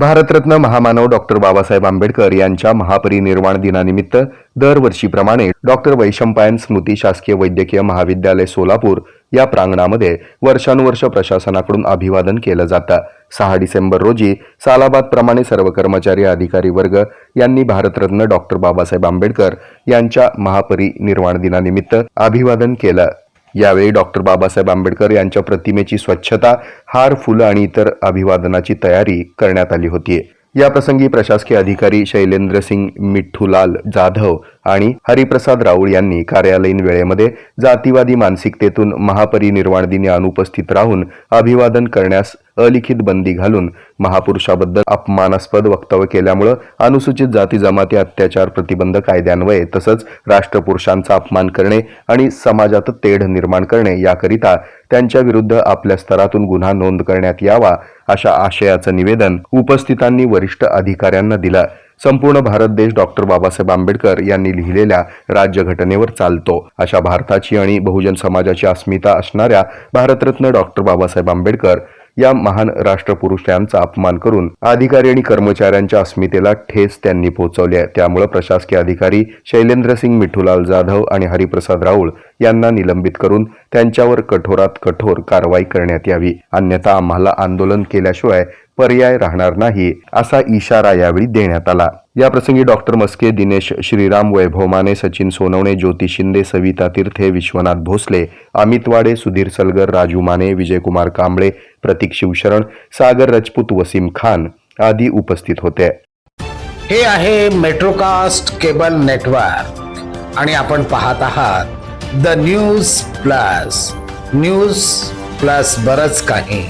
भारतरत्न महामानव डॉक्टर बाबासाहेब आंबेडकर यांच्या महापरिनिर्वाण दिनानिमित्त दरवर्षीप्रमाणे डॉक्टर वैशंपायन स्मृती शासकीय वैद्यकीय महाविद्यालय सोलापूर या प्रांगणामध्ये वर्षानुवर्ष प्रशासनाकडून अभिवादन केलं जातं. सहा डिसेंबर रोजी सालाबाद प्रमाणे सर्व कर्मचारी अधिकारी वर्ग यांनी भारतरत्न डॉक्टर बाबासाहेब आंबेडकर यांच्या महापरिनिर्वाण दिनानिमित्त अभिवादन केलं. यावेळी डॉक्टर बाबासाहेब आंबेडकर यांच्या प्रतिमेची स्वच्छता हार फुलं आणि इतर अभिवादनाची तयारी करण्यात आली होती. याप्रसंगी प्रशासकीय अधिकारी शैलेंद्र सिंग मिठ्ठूलाल जाधव आणि हरिप्रसाद राऊळ यांनी कार्यालयीन वेळेमध्ये जातीवादी मानसिकतेतून महापरिनिर्वाण दिनी अनुपस्थित राहून अभिवादन करण्यास अलिखित बंदी घालून महापुरुषाबद्दल अपमानास्पद वक्तव्य केल्यामुळं अनुसूचित जाती जमाती अत्याचार प्रतिबंध कायद्यान्वये तसंच राष्ट्रपुरुषांचा अपमान करणे आणि समाजात तेढ निर्माण करणे याकरिता त्यांच्या विरुद्ध आपल्या स्तरातून गुन्हा नोंद करण्यात यावा अशा आशयाचं निवेदन उपस्थितांनी वरिष्ठ अधिकाऱ्यांना दिलं. संपूर्ण भारत देश डॉक्टर बाबासाहेब आंबेडकर यांनी लिहिलेल्या राज्यघटनेवर चालतो. अशा भारताची आणि बहुजन समाजाची अस्मिता असणाऱ्या भारतरत्न डॉक्टर बाबासाहेब आंबेडकर या महान राष्ट्रपुरुषांचा अपमान करून अधिकारी आणि कर्मचाऱ्यांच्या अस्मितेला ठेस त्यांनी पोहोचवली आहे. त्यामुळे प्रशासकीय अधिकारी शैलेंद्र सिंग मिठूलाल जाधव आणि हरिप्रसाद राऊळ यांना निलंबित करून त्यांच्यावर कठोरात कठोर कारवाई करण्यात यावी. अन्यथा आम्हाला आंदोलन केल्याशिवाय पर्याय राहणार नाही असा इशारा यावेळी देण्यात आला. याप्रसंगी डॉक्टर मस्के दिनेश श्रीराम वैभव माने सचिन सोनवणे ज्योती शिंदे सविता तीर्थे विश्वनाथ भोसले अमित वाडे सुधीर सलगर राजू माने विजयकुमार कांबळे प्रतीक शिवशरण सागर रजपूत वसीम खान आदी उपस्थित होते. हे आहे मेट्रोकास्ट केबल नेटवर्क आणि आपण पाहत आहात the news plus. News plus बरच काही.